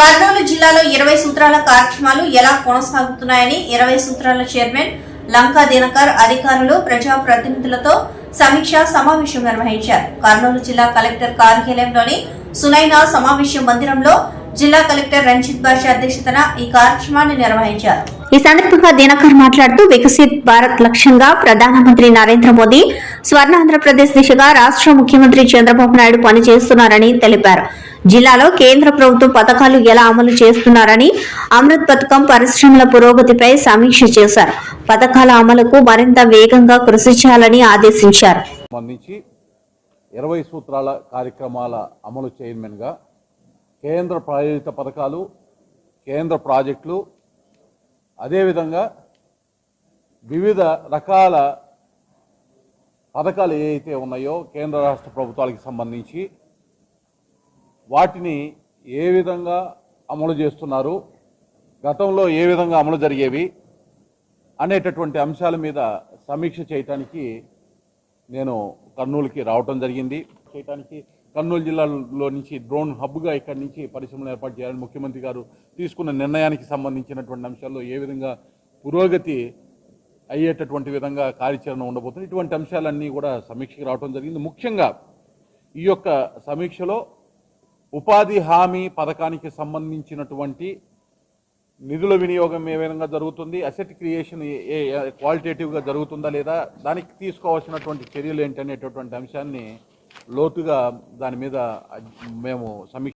కర్నూలు జిల్లాలో ఇరవై సూత్రాల కార్యక్రమాలు ఎలా కొనసాగుతున్నాయని ఇరవై సూత్రాల చైర్మన్ లంకా దినకర్ అధికారులు ప్రజాప్రతినిధులతో సమీక్ష సమావేశం నిర్వహించారు. కర్నూలు జిల్లా కలెక్టర్ కార్యాలయంలోని సునైనా సమావేశ మందిరంలో జిల్లా కలెక్టర్ రంజిత్ బాషా అధ్యక్షతన ఈ కార్యక్రమాన్ని నిర్వహించారు. ఈ సందర్భంగా దినకర్ మాట్లాడుతూ వికసిత్ భారత్ లక్ష్యంగా ప్రధానమంత్రి నరేంద్ర మోదీ స్వర్ణ ఆంధ్రప్రదేశ్ దిశగా రాష్ట్ర ముఖ్యమంత్రి చంద్రబాబు నాయుడు పనిచేస్తున్నారని తెలిపారు. జిల్లాలో కేంద్ర ప్రభుత్వ పథకాలు ఎలా అమలు చేస్తున్నారని అమృత్ పథకం పరిశ్రమల పురోగతిపై సమీక్ష చేశారు. పథకాల అమలుకు మరింత వేగంగా కృషి చేయాలని ఆదేశించారు. సంబంధించి ఇరవై సూత్రాల కార్యక్రమాల అమలు చైర్మన్గా కేంద్ర ప్రాయోజిత పథకాలు కేంద్ర ప్రాజెక్టులు అదేవిధంగా వివిధ రకాల పథకాలు ఏవైతే ఉన్నాయో కేంద్ర రాష్ట్ర ప్రభుత్వాలకు సంబంధించి వాటిని ఏ విధంగా అమలు చేస్తున్నారు గతంలో ఏ విధంగా అమలు జరిగేవి అనేటటువంటి అంశాల మీద సమీక్ష చేయటానికి నేను కర్నూలుకి రావటం జరిగింది. చేయటానికి కర్నూలు జిల్లాలో నుంచి డ్రోన్ హబ్గా ఇక్కడి నుంచి పరిశ్రమలు ఏర్పాటు చేయాలని ముఖ్యమంత్రి గారు తీసుకున్న నిర్ణయానికి సంబంధించినటువంటి అంశాల్లో ఏ విధంగా పురోగతి అయ్యేటటువంటి విధంగా కార్యాచరణ ఉండబోతుంది. ఇటువంటి అంశాలన్నీ కూడా సమీక్షకి రావడం జరిగింది. ముఖ్యంగా ఈ యొక్క సమీక్షలో ఉపాధి హామీ పథకానికి సంబంధించినటువంటి నిధుల వినియోగం ఏ విధంగా జరుగుతుంది? అసెట్ క్రియేషన్ ఏ క్వాలిటేటివ్గా జరుగుతుందా లేదా? దానికి తీసుకోవాల్సినటువంటి చర్యలు ఏంటి అనేటటువంటి అంశాన్ని లోతుగా దాని మీద మేము సమీక్ష